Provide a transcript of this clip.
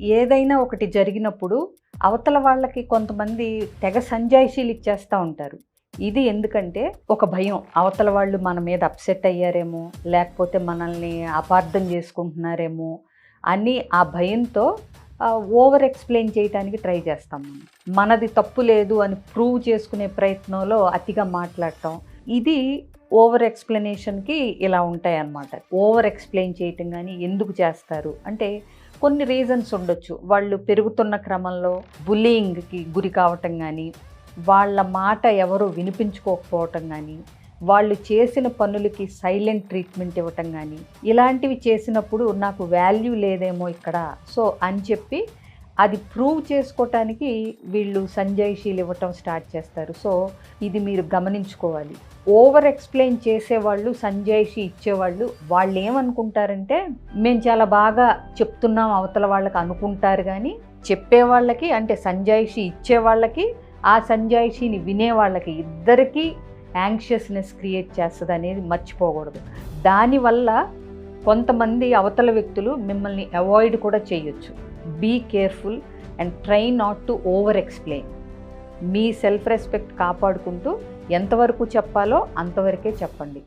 ఏదైనా ఒకటి జరిగినప్పుడు అవతల వాళ్ళకి కొంతమంది తెగ సంజాయిషీలు ఇచ్చేస్తూ ఉంటారు. ఇది ఎందుకంటే ఒక భయం. అవతల వాళ్ళు మన మీద అప్సెట్ అయ్యారేమో లేకపోతే మనల్ని అపార్థం చేసుకుంటున్నారేమో అని ఆ భయంతో ఓవర్ ఎక్స్ప్లెయిన్ చేయడానికి ట్రై చేస్తాం మనం. మనది తప్పు లేదు అని ప్రూవ్ చేసుకునే ప్రయత్నంలో అతిగా మాట్లాడటం. ఇది ఓవర్ ఎక్స్ప్లెనేషన్కి ఇలా ఉంటాయి అన్నమాట ఓవర్ ఎక్స్ప్లెయిన్ చేయటం కానీ ఎందుకు చేస్తారు? అంటే కొన్ని రీజన్స్ ఉండొచ్చు. వాళ్ళు పెరుగుతున్న క్రమంలో బుల్లింగ్కి గురి కావటం కానీ వాళ్ళ మాట ఎవరు వినిపించుకోకపోవటం కానీ వాళ్ళు చేసిన పనులకి సైలెంట్ ట్రీట్మెంట్ ఇవ్వటం కానీ ఇలాంటివి చేసినప్పుడు నాకు వాల్యూ లేదేమో ఇక్కడ. సో అని చెప్పి అది ప్రూవ్ చేసుకోవటానికి వీళ్ళు సంజాయిషీలు ఇవ్వటం స్టార్ట్ చేస్తారు. సో ఇది మీరు గమనించుకోవాలి. ఓవర్ ఎక్స్ప్లెయిన్ చేసేవాళ్ళు సంజాయిషి ఇచ్చేవాళ్ళు వాళ్ళు ఏమనుకుంటారంటే మేము చాలా బాగా చెప్తున్నాం అవతల వాళ్ళకి అనుకుంటారు కానీ చెప్పే వాళ్ళకి అంటే సంజాయిషి ఇచ్చే వాళ్ళకి ఆ సంజాయిషిని వినే వాళ్ళకి ఇద్దరికీ యాంగ్షియస్నెస్ క్రియేట్ చేస్తుంది అనేది మర్చిపోకూడదు. దానివల్ల కొంతమంది అవతల వ్యక్తులు మిమ్మల్ని అవాయిడ్ కూడా చేయొచ్చు. Be careful and try not to over explain me self respect కాపాడుకుంటూ ఎంతవరకు చెప్పాలో అంతవరకే చెప్పండి.